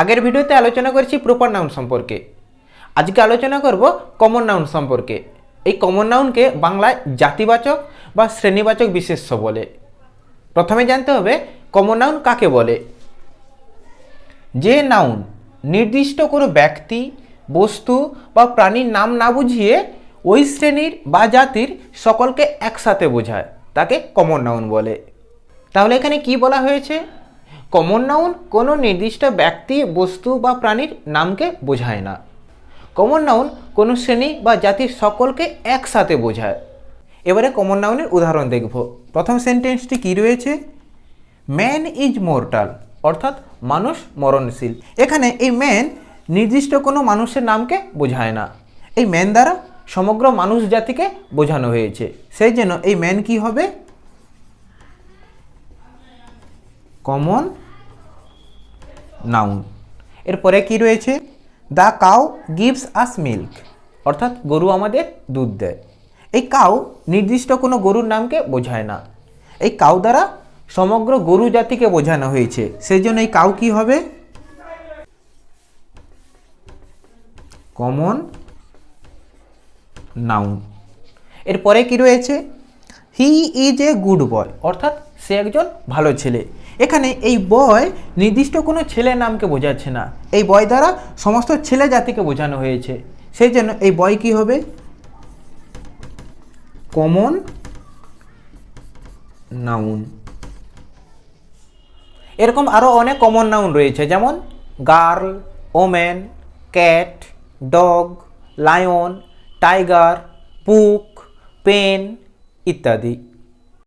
আগের ভিডিওতে আলোচনা করেছি প্রপার নাউন সম্পর্কে। আজকে আলোচনা করব কমন নাউন সম্পর্কে। এই কমন নাউনকে বাংলায় জাতিবাচক বা শ্রেণীবাচক বিশেষ্য বলে। প্রথমে জানতে হবে কমন নাউন কাকে বলে। যে নাউন নির্দিষ্ট কোনো ব্যক্তি, বস্তু বা প্রাণীর নাম না বুঝিয়ে ওই শ্রেণির বা জাতির সকলকে একসাথে বোঝায়, তাকে কমন নাউন বলে। তাহলে এখানে কি বলা হয়েছে? কমন নাউন কোনো নির্দিষ্ট ব্যক্তি, বস্তু বা প্রাণীর নামকে বোঝায় না। কমন নাউন কোনো শ্রেণি বা জাতির সকলকে একসাথে বোঝায়। এবারে কমন নাউনের উদাহরণ দেখব। প্রথম সেন্টেন্সটি কি রয়েছে? ম্যান ইজ মর্টাল, অর্থাৎ মানুষ মরণশীল। এখানে এই ম্যান নির্দিষ্ট কোনো মানুষের নামকে বোঝায় না। এই ম্যান দ্বারা সমগ্র মানুষ জাতিকে বোঝানো হয়েছে। সেই জন্য এই ম্যান কি হবে? Common noun. এরপরে কি রয়েছে? The cow gives us milk. অর্থাৎ গরু আমাদের দুধ দেয়। এই কাউ নির্দিষ্ট কোনো গরুর নামকে বোঝায় না। এই কাউ দ্বারা সমগ্র গরু জাতিকে বোঝানো হয়েছে। সেই জন্য এই কাউ কি হবে? Common noun. এরপরে কি রয়েছে? He is a good boy. অর্থাৎ সে একজন ভালো ছেলে। এখানে এই বয় নির্দিষ্ট কোনো ছেলে নামকে বোঝাচ্ছে না। এই বয় দ্বারা সমস্ত ছেলে জাতিকে বোঝানো হয়েছে। সেই জন্য এই বয় কি হবে? Common noun. এরকম আরও অনেক কমন নাউন রয়েছে, যেমন girl, women, cat, dog, lion, tiger, book, pen ইত্যাদি।